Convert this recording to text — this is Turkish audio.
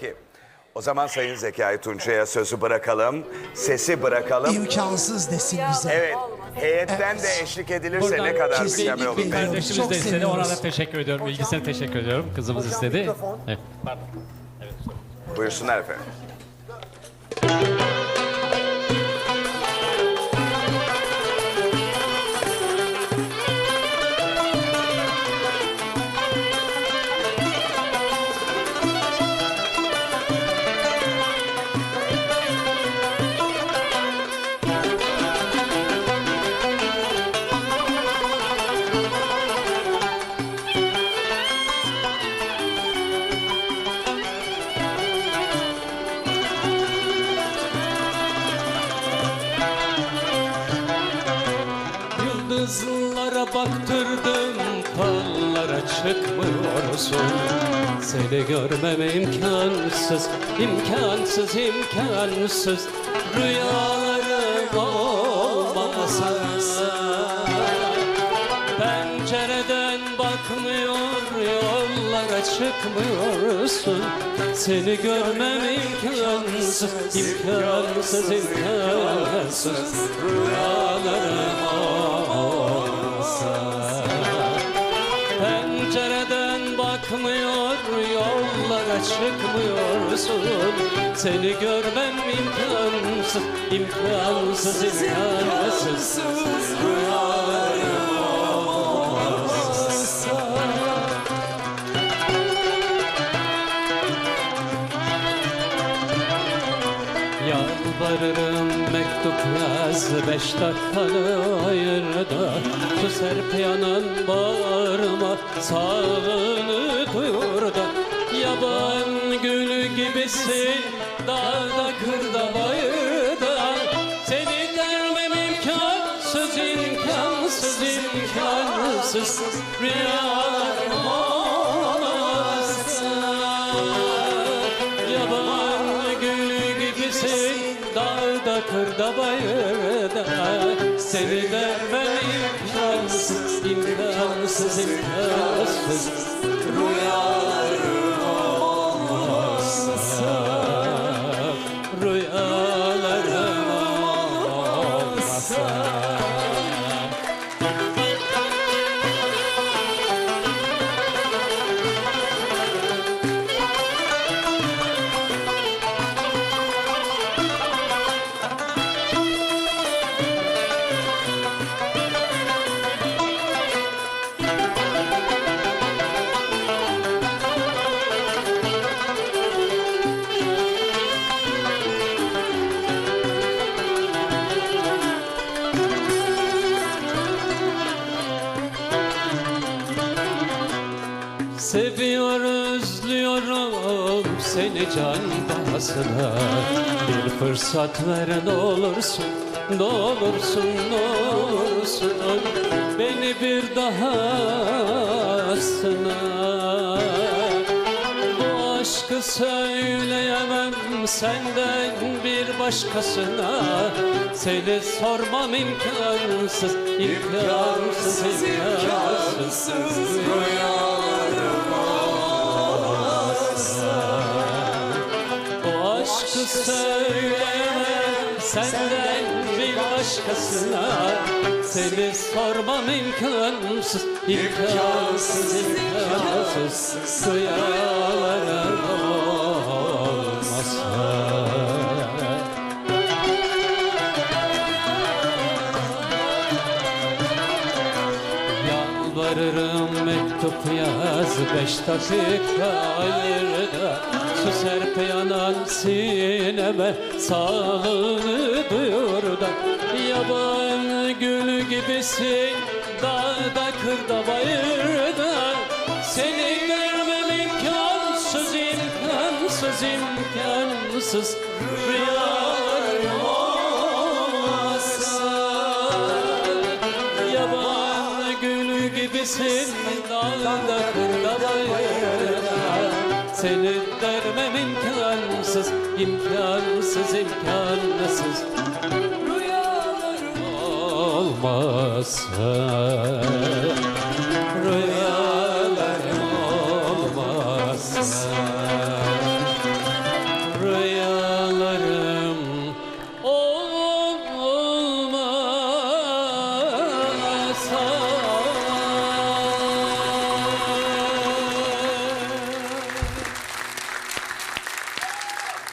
Peki. O zaman Sayın Zekai Tunç'a sözü bırakalım. Sesi bırakalım. İmkansız desin bize. Evet. Heyetten Evet. de eşlik edilirse Buradan ne kadar kesinlikle mükemmel olur. biliyorum. Kardeşimiz Çok de istedi. Ona da seviyoruz. teşekkür ediyorum. İlgisine teşekkür ediyorum. Kızımız istedi. Evet. Pardon. Buyursunlar efendim. Yıldızlara baktırdım Pallara çıkmıyorsun Seni görmem imkansız imkansız imkansız. Rüyalarım olmasa Pencereden bakmıyor yollara çıkmıyorsun Seni görmem imkansız imkansız imkansız. Rüyalarım çıkmıyorsun. Seni görmem imkansız imkansız imkansız. Rüyalarım Yalvarırım mektup yaz beş dakikanı ayır da. Şu serpiyanın bağrıma sağlığını duyur da gibisin dağda kırda bayırda. Seni görmem imkansız imkansız imkansız. Rüyalarım olmazsa Yaban gülü gibisin Dağda kırda bayırda. Seni görmem imkansız imkansız imkansız özlüyorum seni can bahasına Bir fırsat ver ne olursun ne olursun ne olursun Beni bir daha sına Bu aşkı söyleyemem senden bir başkasına. Seni sormam imkansız imkansız imkansız O söyleyemem senden bir başkasına. Seni sormam imkansız, imkansız, imkansız. Rüyalarım olmasa Yalvarırım mektup yaz beş dakika ayırda Su serpe yanan sineme sağlığını duyur da. Yaban gülü gibisin dağda kırda bayırda. Seni görmem imkansız imkansız imkansız. Rüyalarım olmasa Yaban gülü gibisin dağında kırdalayına Seni dermem imkansız, imkansız, imkansız Rüyalarım olmazsa Rüyalarım olmazsa